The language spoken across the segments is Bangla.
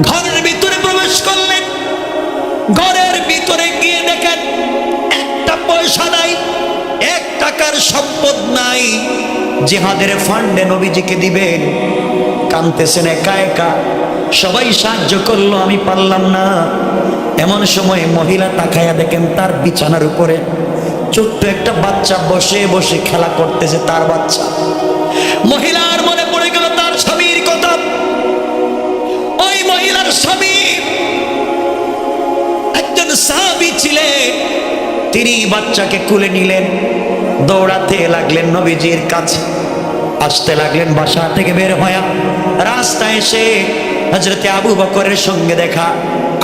ঘরের ভিতরে প্রবেশ করলেন। ঘরের ভিতরে গিয়ে দেখেন একটা পয়সা নাই, এক টাকার সম্পদ নাই। জেহাদের ফান্ডে নবীজিকে দিবেন। কানতেছেন একা একা। সবাই সাহায্য করল, আমি পারলাম না। এমন সময় মহিলা তাকায়া দেখেন তার বিছানার উপরে ছোট্ট একটা বাচ্চা বসে বসে খেলা করতেছে তার বাচ্চা। মহিলার তিনি বাচ্চাকে কুলে নিলেন, দৌড়াতে লাগলেন নবীজির কাছে। আসতে লাগলেন বাসা থেকে বের হয়া রাস্তায় এসে হজরতে আবু বকরের সঙ্গে দেখা।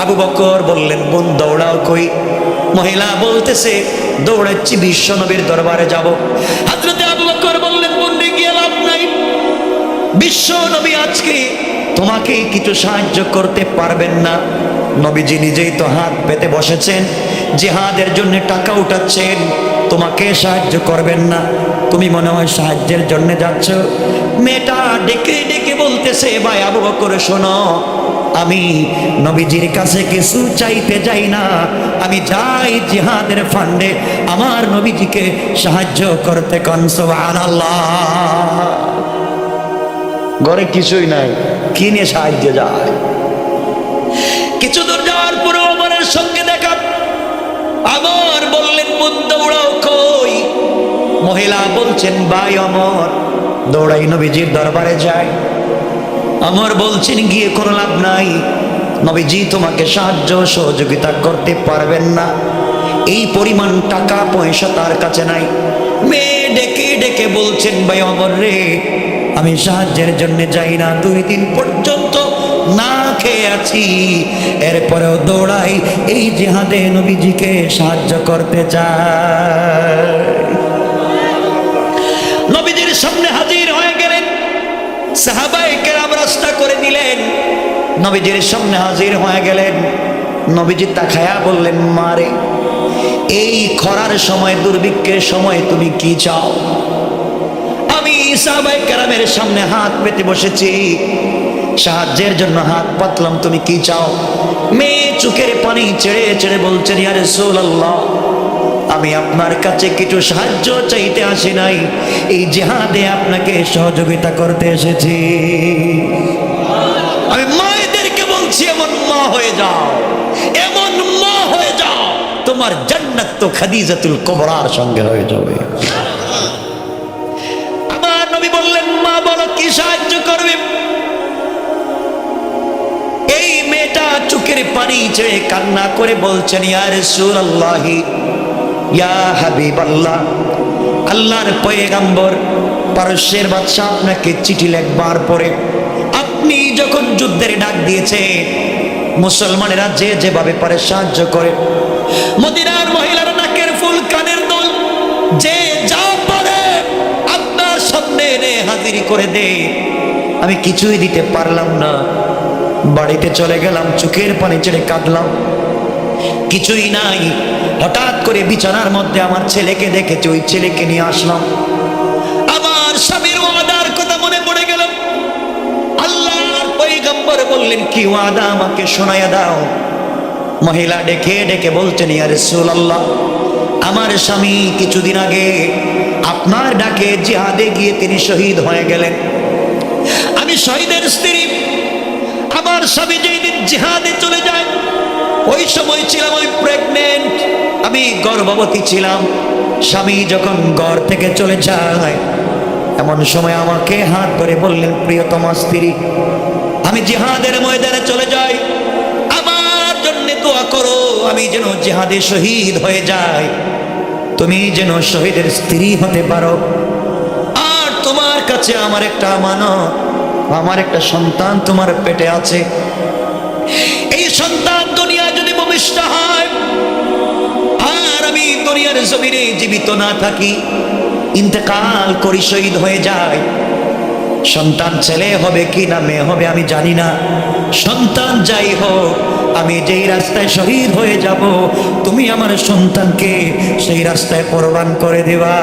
আবু বকর বললেন, বোন, দৌড়াও কই? মহিলা বলতেছে, দৌড়াচ্ছি বিশ্ব নবীর দরবারে যাব। হজরতে আবু বকর বললেন, বোন গিয়ে লাভ নাই। বিশ্ব নবী আজকে তোমাকে কিছু সাহায্য করতে পারবেন না। নবীজি নিজেই তো হাত পেতে বসেছেন, জেহাদের জন্য টাকা উঠাচ্ছেন। তোমাকে সাহায্য করবেন না, তুমি মনে হয় সাহায্যের জন্য যাচ্ছ। মেয়েটা ডেকে ডেকে বলতেছে, ভাই আবু বকর, শোনো, আমি নবীজির কাছে কিছু চাইতে যাই না। আমি যাই জিহাদের ফান্ডে আমার নবীজিকে সাহায্য করতে কনসব আল্লাহ ঘরে কিছুই নাই, কি নিয়ে সাহায্যে যায়? কিছু দূর যাওয়ার পরে অমরের সঙ্গে দেখা। আবার বললেন বোন দৌড়াও কই? মহিলা বলছেন, ভাই অমর, দৌড়াই নবীজির দরবারে যায় অমর বলছেন, গিয়ে কোনো লাভ নাই। নবীজি তোমাকে সাহায্য সহযোগিতা করতে পারবেন না। এই পরিমাণ টাকা পয়সা তার কাছে নাই। মেয়ে ডেকে ডেকে বলছেন, ভাই অমর রে, আমি সাহায্যের জন্য যাই না। দুই দিন পর্যন্ত না খেয়ে আছি। এরপরেও দৌড়াই এই জেহাদে নবীজিকে সাহায্য করতে চাই। নবীজির সামনে হাজির হয়ে গেলেন। সাহাবাই কেরাম রাস্তা করে দিলেন। নবীজির সামনে হাজির হয়ে গেলেন। নবীজি তাকায়া বললেন, মারে, এই খরার সময়, দুর্ভিক্ষের সময় তুমি কি চাও? আমি সাহাবাই কেরামের সামনে হাত পেতে বসেছি। সাহায্যের জন্য হাত পাতলাম, তুমি কি চাও? মেয়ে চোখের পানি ছেড়ে ছেড়ে বলছেন ইয়ারে আল্লাহ আমি আপনার কাছে কিছু সাহায্য চাইতে আসি নাই। এই জেহাদে আপনাকে সহযোগিতা করতে এসেছি। আমি মায়েদেরকে বলছি, এমন মা হয়ে যাও, এমন মা হয়ে যাও, তোমার জান্নাত তো খাদিজাতুল কোবরার সঙ্গে হয়ে যাবে। পানি ছেড়ে কান্না করে বলছেন ইয়ার সুর আল্লাহি ইয়া হাবিব আল্লাহ আল্লাহর পয়গাম্বর, পারস্যের বাদশাহ আপনাকে চিঠি লেখবার পরে আপনি যখন যুদ্ধের ডাক দিয়েছে, মুসলমানেরা যে যেভাবে পারে সাহায্য করে। মদিনার মহিলার নাকের ফুল, কানের দোল, যে যা পারে আপনার সামনে এনে হাজিরি করে দে আমি কিছুই দিতে পারলাম না। বাড়িতে চলে গেলাম, চোখের পানি ছেড়ে কাঁদলাম। কিছুই নাই। হঠাৎ করে বিছানার মধ্যে আমার ছেলেকে দেখেছি, ওই ছেলেকে নিয়ে আসলাম। আমার স্বামীর ওয়াদার কথা মনে পড়ে গেল। আল্লাহর বললেন, কি ওয়াদা আমাকে শোনায়া দাও? মহিলা ডেকে ডেকে বলছেন, ইয়া রাসূলুল্লাহ, আমার স্বামী কিছুদিন আগে আপনার ডাকে জিহাদে গিয়ে তিনি শহীদ হয়ে গেলেন। আমি শহীদের স্ত্রী স্বামী যেই দিন জিহাদে চলে যায়, ওই সময় ছিলাম আমি প্রেগনেন্ট আমি গর্ভবতী ছিলাম। স্বামী যখন ঘর থেকে চলে যায়, এমন সময় আমাকে হাত ধরে বললেন, প্রিয়তমা স্ত্রী, আমি জিহাদের ময়দানে চলে যাই। আমার জন্য দোয়া করো, আমি যেন জিহাদে শহীদ হয়ে যাই। তুমি যেন শহীদের স্ত্রী হতে পারো। আর তোমার কাছে আমার একটা আমানত আমার একটা সন্তান তোমার পেটে আছে। এই সন্তান দুনিয়া যদি ভূমিষ্ঠ হয়, আর আমি দুনিয়ার জমিনে জীবিত না থাকি, ইন্তেকাল করি, শহীদ হয়ে যায় সন্তান ছেলে হবে কি না, মেয়ে হবে আমি জানি না। সন্তান যাই হোক, আমি যেই রাস্তায় শহীদ হয়ে যাব, তুমি আমার সন্তানকে সেই রাস্তায় কোরবান করে দেবা।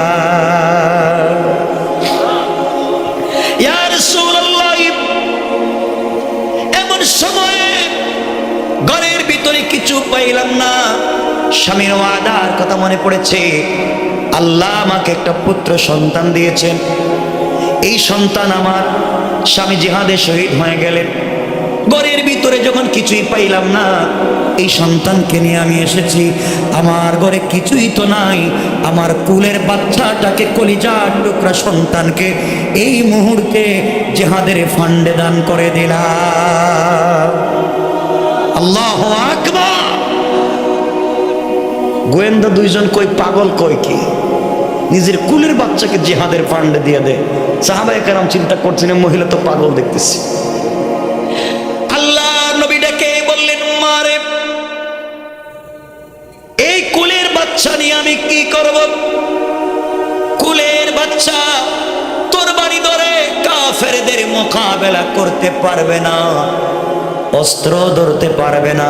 পাইলাম না। স্বামীর ওয়াদার কথা মনে পড়েছে। আল্লাহ আমাকে একটা পুত্র সন্তান দিয়েছেন। এই সন্তান আমার স্বামী জিহাদে শহীদ হয়ে গেলেন। ঘরের ভিতরে যখন কিছুই পাইলাম না, এই সন্তানকে নিয়ে আমি এসেছি। আমার ঘরে কিছুই তো নাই। আমার কুলের বাচ্চাটাকে, কলিজার টুকরা সন্তানকে এই মুহূর্তে জেহাদের ফান্ডে দান করে দিলাম। আল্লাহ আকবার। গোয়েন্দা দুইজন কই, পাগল কই কি? নিজের কুলের বাচ্চাকে জেহাদের ফান্ডে দিয়ে দেয় সাহাবাই কারাম চিন্তা করছেন মহিলা তো পাগল দেখতেছি। বললেন, মারে, এই কুলের বাচ্চা নিয়ে আমি কি করব? কুলের বাচ্চা তোর বাড়ি ধরে কাফেরদের মোকাবেলা করতে পারবে না। অস্ত্র ধরতে পারবে না।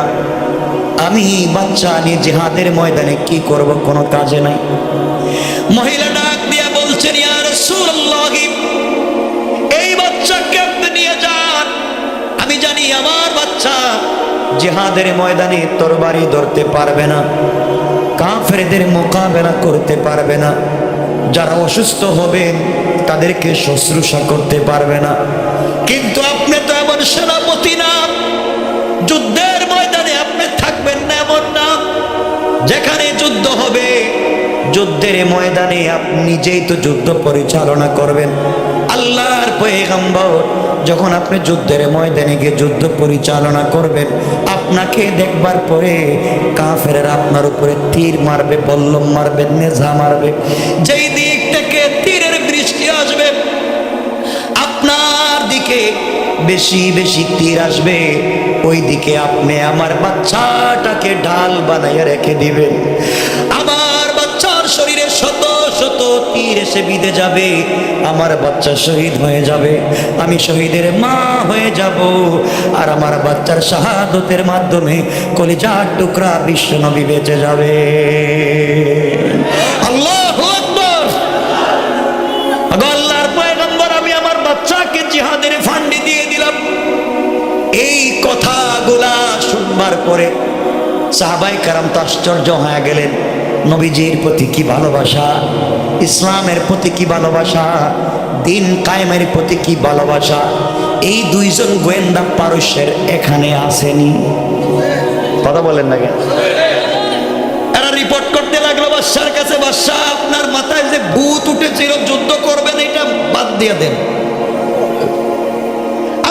আমি বাচ্চা নিয়ে জেহাদের ময়দানে কি করব কোনো কাজে নাই। মহিলা ডাক দিয়া বলছেন এই বাচ্চাকে আপনি নিয়ে যান। আমি জানি আমার বাচ্চা জেহাদের ময়দানে তরবারি ধরতে পারবে না, কাফেরদের মোকাবেলা করতে পারবে না। যারা অসুস্থ হবেন, তাদেরকে শুশ্রূষা করতে পারবে না। কিন্তু আপনি তো এমন সেনাপতি যুদ্ধের ময়দানে আপনি নিজেই তো যুদ্ধ পরিচালনা করবেন। আল্লাহর পয়গম্বর, যখন আপনি যুদ্ধের ময়দানে গিয়ে যুদ্ধ পরিচালনা করবেন, আপনাকে দেখবার পরে কাফেরের আপনার উপরে তীর মারবে, বল্লম মারবে, নেজা মারবে। যেই দিক থেকে তীরের বৃষ্টি আসবে, আপনার দিকে বেশি বেশি তীর আসবে, ওই দিকে আপনি আমার বাচ্চাটাকে ঢাল বানাইয়া রেখে দিবেন। তীর এসে বিঁধে যাবে, আমার বাচ্চা শহীদ হয়ে যাবে, আমি শহীদের মা হয়ে যাব। আর আমার বাচ্চার শাহাদতের মাধ্যমে কলিজার টুকরা বিশ্ব নবী বেঁচে যাবে। শুনবার পরে সাহাবাই কারাম আশ্চর্য হয়ে গেলেন, নবীজির প্রতি কি ভালোবাসা? ইসলামের প্রতি কি ভালোবাসা? দিন কায়েমের প্রতি কি ভালোবাসা? এই দুইজন গোয়েন্দা পারস্যের এখানে আসেনি। কথা বলেন না কেন? এরা রিপোর্ট করতে লাগল কাছে আপনার মাথায় যে যুদ্ধ করবেন এটা বাদ দিয়ে দেন।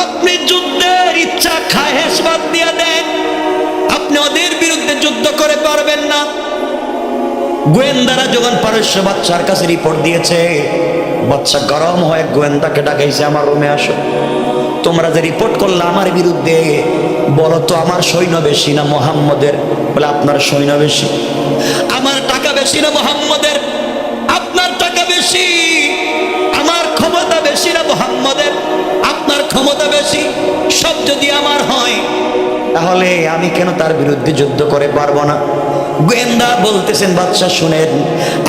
আপনি যুদ্ধের ইচ্ছা বাদ দিয়ে দেন। আপনি ওদের বিরুদ্ধে যুদ্ধ করে পারবেন না। গোয়েন্দারা যখন পারস্য বাচ্চার কাছে রিপোর্ট দিয়েছে, বাচ্চা গরম হয়ে গোয়েন্দাকে ডাকাইছে, আমার রুমে আসো। তোমরা যে রিপোর্ট করলে আমার বিরুদ্ধে, বলো তো আমার সৈন্য বেশি না মোহাম্মদের? বলে, আপনার সৈন্য বেশি। আমার টাকা বেশি না মোহাম্মদের? আপনার টাকা বেশি। আমার ক্ষমতা বেশি না মোহাম্মদের? আপনার ক্ষমতা বেশি। সব যদি আমার তাহলে আমি কেন তার বিরুদ্ধে যুদ্ধ করে পারব না? গোয়েন্দা বলতেছেন, বাদশাহ শুনেন,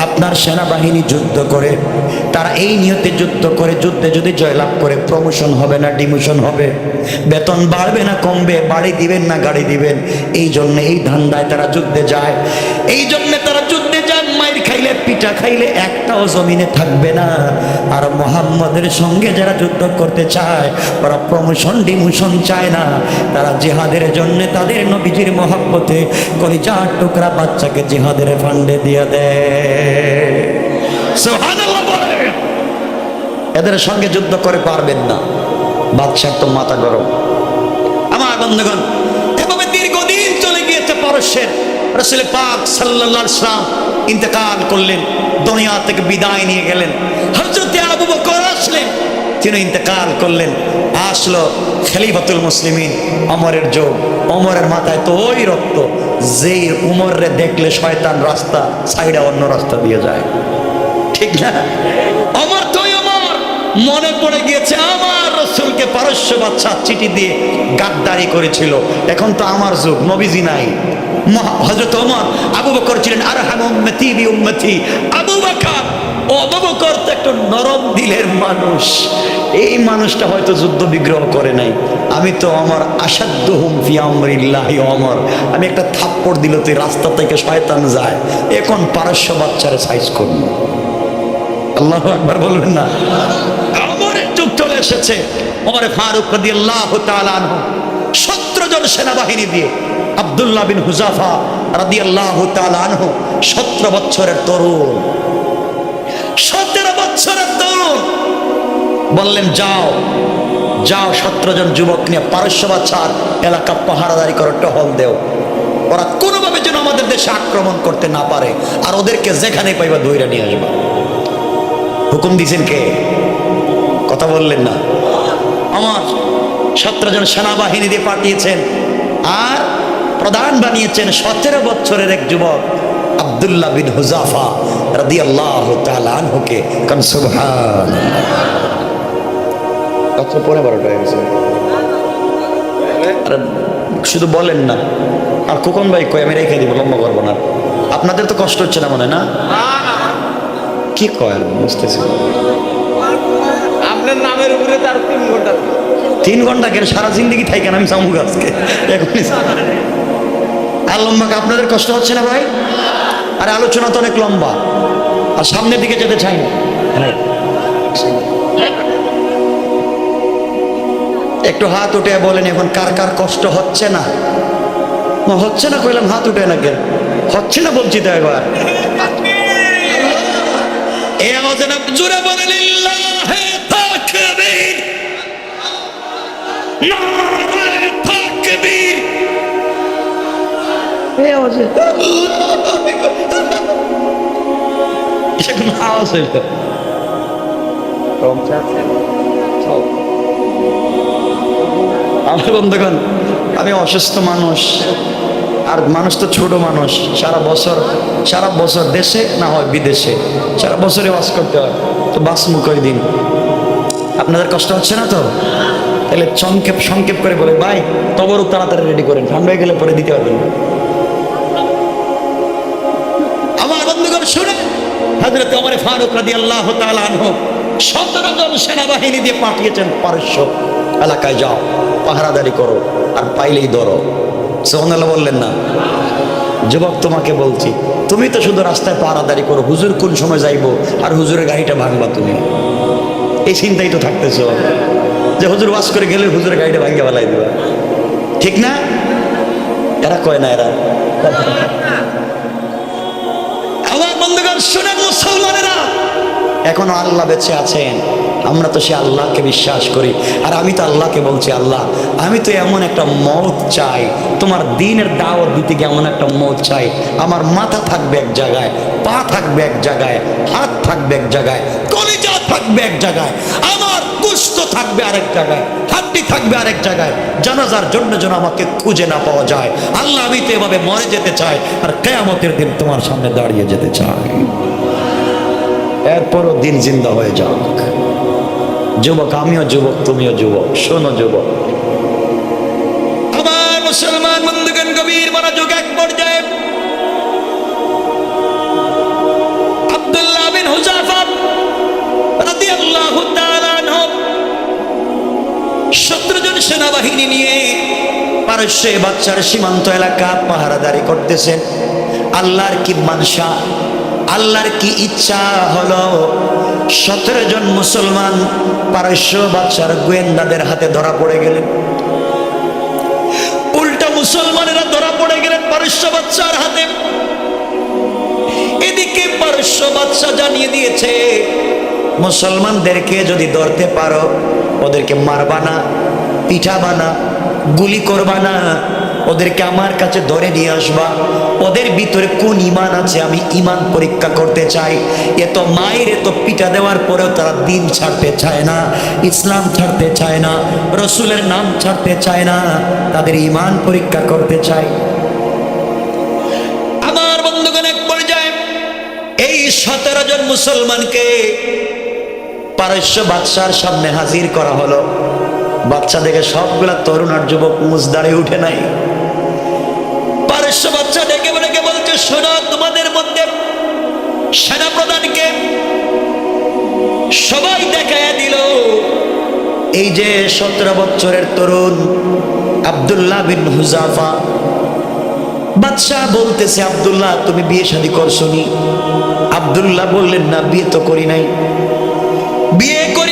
আপনার সেনাবাহিনী যুদ্ধ করে, তারা এই নিয়তে যুদ্ধ করে, যুদ্ধে যদি জয়লাভ করে প্রমোশন হবে না ডিমোশন হবে? বেতন বাড়বে না, কমবে? বাড়ি দিবেন না, গাড়ি দিবেন? এই জন্য এই ধান্দায় তারা যুদ্ধে যায়। এই জন্য তারা যুদ্ধে খাইলে খাইলে একটাও জমিনে থাকবে না। আর মোহাম্মদের সঙ্গে যারা যুদ্ধ করতে চায়, ওরা প্রমোশন ডিমোশন চায় না। তারা জেহাদের জন্য তাদের নবীজির মহাব্বতে কলিজার টুকরা বাচ্চাকে জেহাদের ফান্ডে দিয়ে দেয়। এদের সঙ্গে যুদ্ধ করে পারবেন না। বাদশার তো মাথা গরম। আমার বন্ধুগণ, এভাবে দীর্ঘদিন চলে গিয়েছে পারস্যের। রসুল পাক আলাইহি সাল্লাম ইন্তেকাল করলেন, দুনিয়া থেকে বিদায় নিয়ে গেলেন। হযরতে আবু বকর আসলেন, তিনি ইন্তেকাল করলেন। আসলো খলিফাতুল মুসলিমিন, অমরের যোগ। অমরের মাথায় তো ওই রক্ত, যেই উমরে দেখলে শয়তান রাস্তা সাইডা অন্য রাস্তা দিয়ে যায়। ঠিক না? অমর তুই অমর, মনে পড়ে গিয়েছে আমার রসুলকে পারস্য বাচ্চা চিঠি দিয়ে গাদ্দারি করেছিল। এখন তো আমার যুগ, নবীজি নাই। হজরত ওমর আবু বকর ছিলেন আর হাম আবু বকর নরম দিলের মানুষ। এই মানুষটা হয়তো যুদ্ধ বিগ্রহ করে নাই। আমি তো আমার আসাধ্য হুম ফিয়ামরিল্লাহি অমর আমি একটা থাপ্পড় দিল, তুই রাস্তা থেকে শয়তান যায়। এখন পারস্য বাচ্চারে সাইজ করব। আল্লাহ একবার বলবেন না। আমরের যুগ চলে এসেছে। ওমরে ফারুক সতেরো জন সেনাবাহিনী দিয়ে আব্দুল্লাহ বিন হুজাফা রাদি আল্লাহ সতেরো বছরের তরুণ। সতেরো বছরের তরুণ। বললেন, যাও যাও সতেরো জন যুবক নিয়ে পারস্য বাচ্চার এলাকা পাহারাদারি করে, টহল দেও। ওরা কোনোভাবে যেন আমাদের দেশে আক্রমণ করতে না পারে, আর ওদেরকে যেখানে পাইবা দইরা নিয়ে আসবা। হুকুম দিয়েছেন কে? কথা বললেন না। আমার সতেরো জন সেনাবাহিনী দিয়ে পাঠিয়েছেন আর প্রধান বানিয়েছেন সতেরো বছরের এক যুবক, আব্দুল্লাহ বিন হুজাফা রাদি আল্লাহ আনহুকে। কান সুবহান আচ্ছা পরে বারোটা হয়ে শুধু বলেন না। আর খোকন ভাই কই আমি রেখে দিব, লম্বা করব না। আপনাদের তো কষ্ট হচ্ছে না মনে, না? কি কয় বুঝতেছি। আপনার নামের উপরে তার তিন ঘণ্টা তিন ঘণ্টা কেন? সারা জিন্দগি থাকেন আমি চামুক আজকে। এখনই আর লম্বা আপনাদের কষ্ট হচ্ছে না ভাই? আর আলোচনা তো অনেক লম্বা। আর সামনের দিকে যেতে চাই হ্যাঁ। একটু হাত উঠে বলেন এখন কার কার কষ্ট হচ্ছে না? না, হচ্ছে না কইলাম হাত উঠে না কেন? হচ্ছে না বলছি তো একবার। এ আওয়াজে না জোরে বলেন লিল্লাহে তাকবীর নারে তাকবীর এই আওয়াজে হইল আমার বন্ধুগণ আমি অসুস্থ মানুষ আর মানুষ তো ছোট মানুষ সারা বছর সারা বছর দেশে না হয় বিদেশে সারা বছরে বাস করতে হয় তো বাস মুখই দিন আপনাদের কষ্ট হচ্ছে না তো তাহলে সংক্ষেপ সংক্ষেপ করে বলে, ভাই তবরও তাড়াতাড়ি রেডি করেন। ঠান্ডা হয়ে গেলে পরে দিতে পারবেন আমার বন্ধুগণ, শুনে হাজরত ওমর ফারুক তাআলা আনহু সতেরো জন সেনাবাহিনী দিয়ে পাঠিয়েছেন, পারস্য, এলাকায় যাও, পাহারাদারি করো, আর পাইলেই ধরো। সোহানাল্লাহ বললেন, না। যুবক, তোমাকে বলছি, তুমি তো শুধু রাস্তায় পাহারাদারি করো, হুজুর কোন সময় যাইবো? আর হুজুরের গাড়িটা ভাঙবা তুমি? এই চিন্তাই তো থাকতেছ। যে হুজুর ওয়াশ করে গেলে হুজুরের গাড়িটা ভাঙিয়ে ফেলাই দিবা। ঠিক না? এরা কয় না এরা? আমার এখনও আল্লাহ বেঁচে আছেন। আমরা তো সে আল্লাহকে বিশ্বাস করি, আর আমি তো আল্লাহকে বলছি, আল্লাহ, আমি তো এমন একটা মত চাই, তোমার দিনের দাওয়াত দিতে গিয়ে এমন একটা মত চাই, আমার মাথা থাকবে এক জায়গায়, পা থাকবে এক জায়গায়, হাত থাকবে এক জায়গায়, কলিজা থাকবে এক জায়গায়, আমার কুষ্ঠ থাকবে আরেক জায়গায় হাড্ডি থাকবে আরেক জায়গায়। জানাজার জন্য যেন আমাকে খুঁজে না পাওয়া যায়। আল্লাহ আমি তো এভাবে মরে যেতে চাই, আর কেয়ামতের দিন তোমার সামনে দাঁড়িয়ে যেতে চাই। এরপরও দিন জিন্দা হয়ে যাক। যুবক, আমিও যুবক, তুমিও যুবক, শোনো যুবক। আমার মুসলমান বন্ধুগণ, গভীর মনোযোগ এক পর্যায়ে। আব্দুল্লাহ বিন হুজাফা সেনাবাহিনী নিয়ে পারস্যে বাচ্চার সীমান্ত এলাকা পাহারাদারি করতেছেন। আল্লাহর কি মানসা, আল্লাহর কি ইচ্ছা হলো? সতেরো জন মুসলমান পারস্য বাচ্চার গোয়েন্দাদের হাতে ধরা পড়ে গেলেন। উল্টা মুসলমানেরা ধরা পড়ে গেলেন পারস্য বাচ্চার হাতে। এদিকে পারস্য বাচ্চা জানিয়ে দিয়েছে, মুসলমানদেরকে যদি ধরতে পারো, ওদেরকে মারবা না। পিঠাবা না গুলি করবা না ওদেরকে আমার কাছে ধরে নিয়ে আসবা। ওদের ভিতরে কোন ইমান আছে আমি ইমান পরীক্ষা করতে চাই। এত মায়ের এত পিঠা দেওয়ার পরেও তারা দিন ছাড়তে চায় না, ইসলাম ছাড়তে চায় না, রসুলের নাম ছাড়তে চায় না, তাদের ইমান পরীক্ষা করতে চায় আমার বন্ধুগণ, এক পর্যায়ে এই সতেরো জন মুসলমানকে পারস্য বাদশার সামনে হাজির করা হলো। বাচ্চা দেখে সবগুলা তরুণ আর যুবক মুজদারে উঠে নাই। পারস্য বাচ্চা ডেকে ডেকে বলছে, শোনো, তোমাদের মধ্যে সেনা প্রধানকে সবাই দেখায় দিল। এই যে সতেরো বছরের তরুণ আব্দুল্লাহ বিন হুজাফা, বাদশাহ বলতেছে, আবদুল্লাহ, তুমি বিয়ে শাদী করছনি আব্দুল্লাহ বললেন, না, বিয়ে তো করি নাই। বিয়ে করি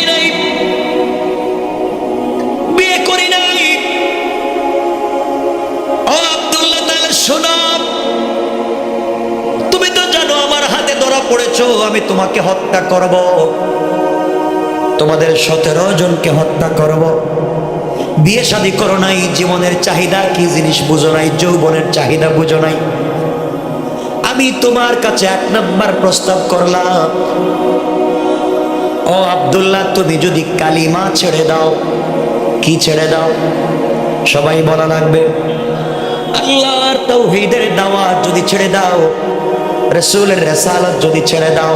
ধরা আমি তোমাকে হত্যা করব। তোমাদের সতেরো জনকে হত্যা করব। বিয়ে শাদী করো নাই, জীবনের চাহিদা কি জিনিস বুঝো নাই, যৌবনের চাহিদা বুঝো নাই। আমি তোমার কাছে এক নম্বর প্রস্তাব করলাম। ও আবদুল্লাহ, তুমি যদি কালিমা ছেড়ে দাও, কি ছেড়ে দাও? সবাই বলা লাগবে, আল্লাহর তৌহিদের দাওয়াত যদি ছেড়ে দাও রসুলের রেসালত যদি ছেড়ে দাও,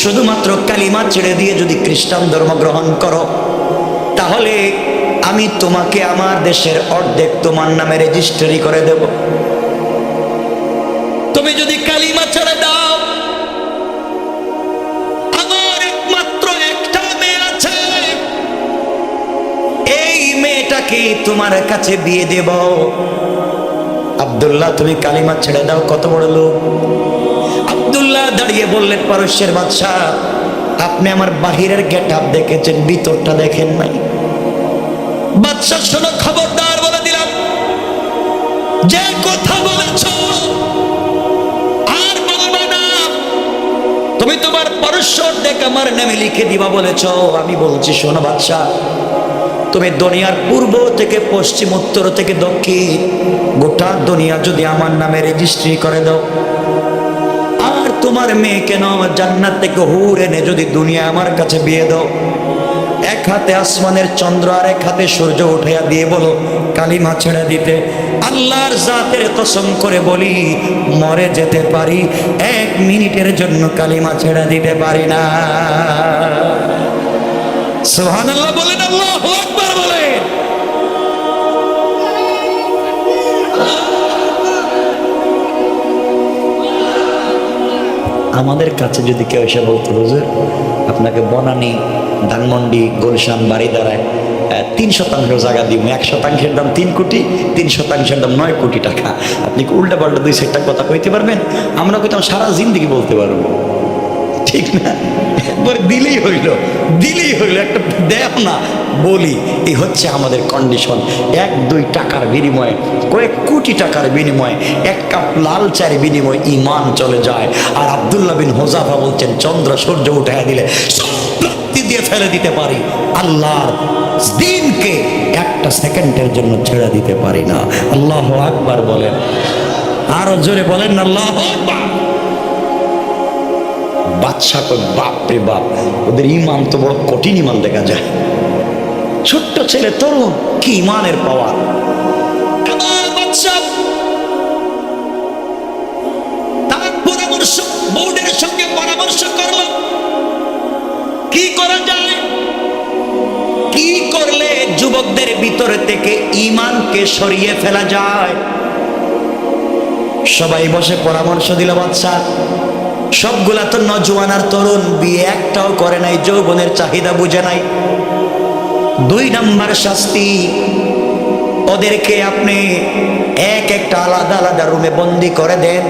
শুধুমাত্র কালিমা ছেড়ে দিয়ে যদি খ্রিস্টান ধর্ম গ্রহণ করো, তাহলে আমি তোমাকে আমার দেশের অর্ধেক তোমার নামে রেজিস্ট্রি করে দেব। তুমি যদি কালিমা ছেড়ে দাও, আমার একমাত্র একটা মেয়ে আছে। এই মেয়েটাকে তোমার কাছে বিয়ে দেব। আব্দুল্লাহ, তুমি কালিমা ছেড়ে দাও, কত বড় লোক। আব্দুল্লাহ দাঁড়িয়ে বললেন, পারস্যের বাদশাহ, আপনি আমার বাহিরের গেট আপ দেখেছেন, ভিতরটা দেখেন নাই। বাদশাহ শোনো, খবরদার বলে দিলাম, যে কথা বলেছ, আর বলবে না। তুমি তোমার পরশ্বর দেখ আমার নামে লিখে দিবা বলেছ, আমি বলছি, শোনো বাদশাহ তুমি দুনিয়ার পূর্ব থেকে পশ্চিম, উত্তর থেকে দক্ষিণ। গোটা দুনিয়া যদি আমার নামে রেজিস্ট্রি করে দাও। আর তোমার মেয়ে কেন জান্নাত থেকে হুর এনে যদি দুনিয়া আমার কাছে বিয়ে দাও। এক হাতে আসমানের চন্দ্র আর এক হাতে সূর্য উঠাইয়া দিয়ে বলো, কালিমা ছেড়ে দিতে। আল্লাহর জাতের কসম করে বলি, মরে যেতে পারি, এক মিনিটের জন্য কালিমা ছেড়ে দিতে পারি না। সুবহানাল্লাহ বলেন আল্লাহু আমাদের কাছে যদি কেউ এসে বলতো, হুজুর, আপনাকে বনানি, ধানমন্ডি, গুলশান বাড়ি দাঁড়ায় তিন শতাংশ জায়গা দিব। এক শতাংশের দাম তিন কোটি, তিন শতাংশের দাম নয় কোটি টাকা। আপনি কি উল্টা পাল্টা দুই সেটটা কথা কইতে পারবেন? আমরা কইতাম সারা জিন্দিগি বলতে পারব। ঠিক না? একবার দিলেই হইল দিলেই হইল, একটা দেও না। বলি এই হচ্ছে আমাদের কন্ডিশন এক, দুই টাকার বিনিময়ে, কয়েক কোটি টাকার বিনিময়ে, এক কাপ লাল চায়ের বিনিময়ে ইমান চলে যায়। আর আব্দুল্লাহ বিন হোজাফা বলছেন, চন্দ্র সূর্য উঠে দিলে সব দিয়ে ফেলে দিতে পারি। আল্লাহর দিনকে একটা সেকেন্ডের জন্য ছেড়ে দিতে পারি না। আল্লাহ আকবার বলেন। আরও জোরে বলেন, আল্লাহ আকবার। বাদশাহ কই বাপ রে বাপ, ওদের ইমান তো বড় কঠিন ইমান দেখা যায়। ছোট্ট ছেলে তরুণ, কি ইমানের পাওয়া পরামর্শ করল, কি করা যায়? কি করলে যুবকদের ভিতর থেকে ইমানকে সরিয়ে ফেলা যায়? সবাই বসে পরামর্শ দিল বাদশাহ। সবগুলা তো নজওয়ান আর তরুণ, বিয়ে একটাও করে নাই, যৌবনের চাহিদা বুঝে নাই। দুই নাম্বার শাস্তি, ওদেরকে আপনি এক একটা আলাদা আলাদা রুমে বন্দি করে দেন।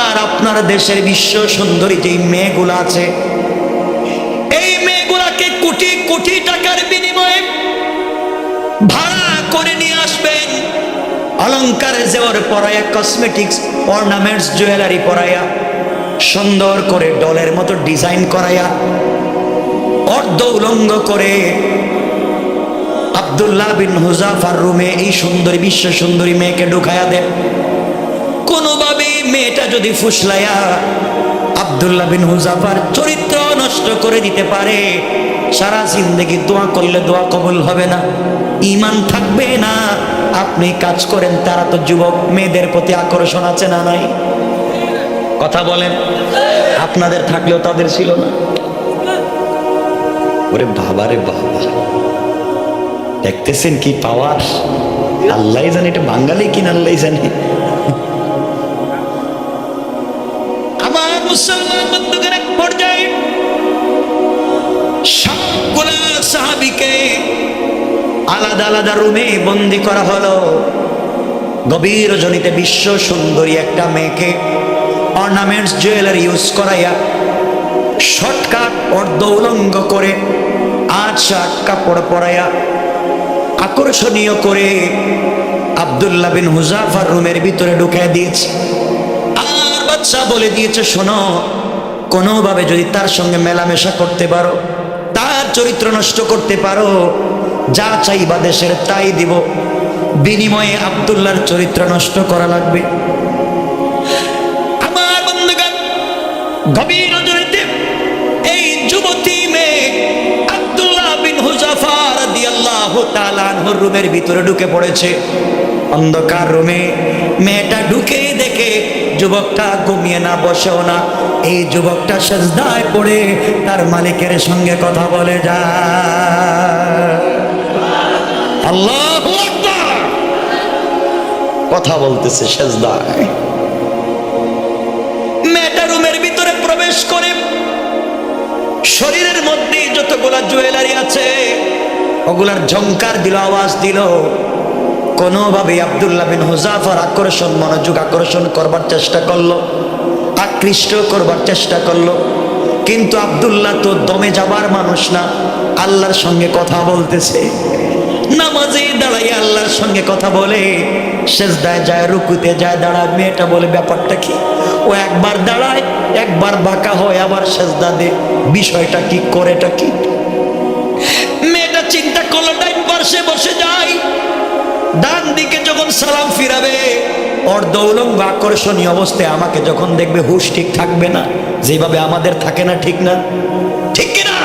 আর আপনার দেশের বিশ্ব সুন্দরী যেই মেয়েগুলো আছে, এই মেয়েগুলাকে কোটি কোটি টাকার বিনিময়ে আসবেন অলঙ্কারে জেওয়ার পরাইয়া কসমেটিক্স অর্নামেন্টস জুয়েলারি পরাইয়া সুন্দর করে ডলের মতো ডিজাইন করাইয়া অর্ধ উলঙ্গ করে আব্দুল্লাহ বিন হুজাফার রুমে এই সুন্দরী, বিশ্ব সুন্দরী মেয়েকে ঢুকাইয়া দেন। কোনোভাবে মেয়েটা যদি ফুসলাইয়া আব্দুল্লাহ বিন হুজাফার চরিত্র নষ্ট করে দিতে পারে, সারা জিন্দগি দোয়া করলে দোয়া কবুল হবে না ইমান থাকবে না। আপনি কাজ করেন, তারা তো যুবক, মেয়েদের প্রতি আকর্ষণ আছে না নাই? কথা বলেন, আপনাদের থাকলেও তাদের ছিল না। ওরে বাবা রে বাবা। দেখতেছেন কি পাওয়ার আল্লাহ জানে, এটা বাঙালি কিনা আল্লাহ জানে। আলাদা আলাদা রুমে বন্দি করা হলো। গভীর রজনীতে বিশ্ব সুন্দরী একটা মেয়েকে অর্নামেন্টস জুয়েলারি ইউজ করাইয়া শর্টকাট অর্ধ উলঙ্গ করে আট শার্ট কাপড় পরাইয়া আকর্ষণীয় করে আবদুল্লাহ বিন হুজাফার রুমের ভিতরে ঢুকে দিয়েছে। আর বাচ্চা বলে দিয়েছে, শোনো, কোনোভাবে যদি তার সঙ্গে মেলামেশা করতে পারো, তার চরিত্র নষ্ট করতে পারো যা চাইবা দেশের তাই দিব। বিনিময়ে আবদুল্লাহর চরিত্র নষ্ট করা লাগবে। আমার বন্ধুগণ, গভীর নজরেতে এই যুবতী মেয়ে আব্দুল্লাহ বিন হুজাফা রাদিয়াল্লাহু তাআলা আনহুর রুমের ভিতরে ঢুকে পড়েছে। অন্ধকার রুমে মেয়েটা ঢুকে দেখে যুবকটা ঘুমিয়ে না, বসেও না। এই যুবকটা সেজদায় পড়ে, তার মালিকের সঙ্গে কথা বলে যায়। আল্লাহু কথা বলতেছে সেজদায়। মেয়েটা রুমের ভিতরে প্রবেশ করে শরীরের মধ্যে যতগুলা জুয়েলারি আছে, ওগুলার ঝংকার দিল, আওয়াজ দিল। কোনোভাবে আবদুল্লাহ বিন হুজাফার আকর্ষণ, মনোযোগ আকর্ষণ করবার চেষ্টা করল, আকৃষ্ট করবার চেষ্টা করল। কিন্তু আবদুল্লাহ তো দমে যাবার মানুষ না, আল্লাহর সঙ্গে কথা বলতেছে। নামাজে আল্লাহর সঙ্গে কথা বলে সেজদায় যায় রুকুতে যায় দাঁড়ায়। মেয়েটা বলে ব্যাপারটা কি? ও একবার দাঁড়ায় একবার বাঁকা হয় আবার সেজদা দে বিষয়টা কি করেটা কি? মেয়েটা চিন্তা করল ডাইন পার্শ্বে বসে যায় ডান দিকে যখন সালাম ফিরাবে অর্ধ উলঙ্গ আকর্ষণীয় অবস্থায় আমাকে যখন দেখবে হুশ ঠিক থাকবে না যেভাবে আমাদের থাকে না ঠিক না? ঠিক কিনা?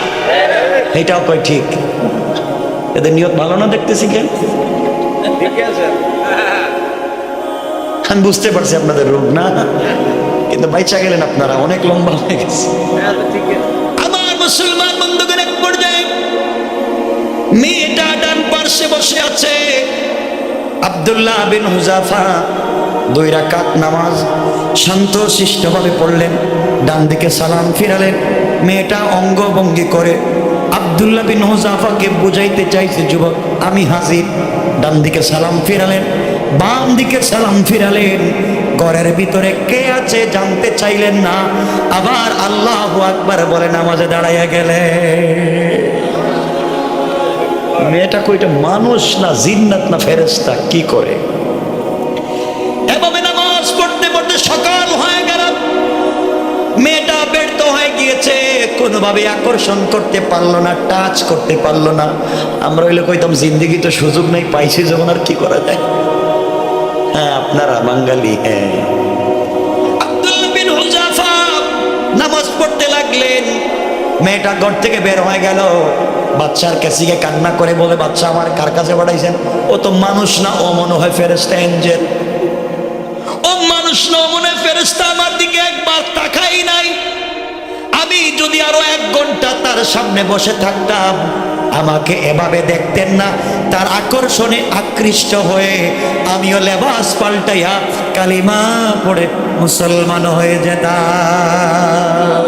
এটাও কয় ঠিক? এদের নিয়ত ভালো না দেখতেছি কেন? আমি বুঝতে পারছি আপনাদের রোগ না? কিন্তু বাইচা গেলেন আপনারা অনেক লম্বা হয়ে গেছে। হ্যাঁ আমার মুসলমান বন্ধুগণ এক পর্যায়ে মেয়েটা ডান পার্শ্বে বসে আছে। আব্দুল্লাহ বিন হুজাফা দুই রাকাত নামাজ শান্ত শিষ্টভাবে পড়লেন ডান দিকে সালাম ফিরালেন। মেয়েটা অঙ্গভঙ্গি করে আব্দুল্লাহ বিন হুজাফাকে বুঝাইতে চাইছে যুবক আমি হাজির। ডান দিকে সালাম ফিরালেন বাম দিকে সালাম ফিরালেন। ঘরের ভিতরে কে আছে জানতে চাইলেন না, আবার আল্লাহ আকবার বলে নামাজে দাঁড়াইয়া গেলে মেয়েটা কইটা, মানুষ না জিন্নাত না ফেরেস্তা কি করে? গিয়েছে কোনোভাবে আকর্ষণ করতে পারল না টাচ করতে পারল না। আমরা হইলে কইতাম, জিন্দিগি তো সুযোগ নেই, পাইছি যখন আর কি করা যায়? হ্যাঁ আপনারা বাঙালি হ্যাঁ। নামাজ পড়তে লাগলেন। মেয়েটা ঘর থেকে বের হয়ে গেল। বাচ্চার কাছে গিয়ে কান্না করে বলে, বাচ্চা আমার কার কাছে পাঠাইছেন? ও তো মানুষ না, ও মনে হয় ফেরেস্তা এঞ্জেল। ও মানুষ না মনে ফেরেস্তা আমার দিকে একবার তাকাই নাই। আমি যদি আরও এক ঘণ্টা তার সামনে বসে থাকতাম, আমাকে এভাবে দেখতেন না। তার আকর্ষণে আকৃষ্ট হয়ে আমিও লেবাস পাল্টাইয়া কালিমা পড়ে মুসলমান হয়ে যেতাম।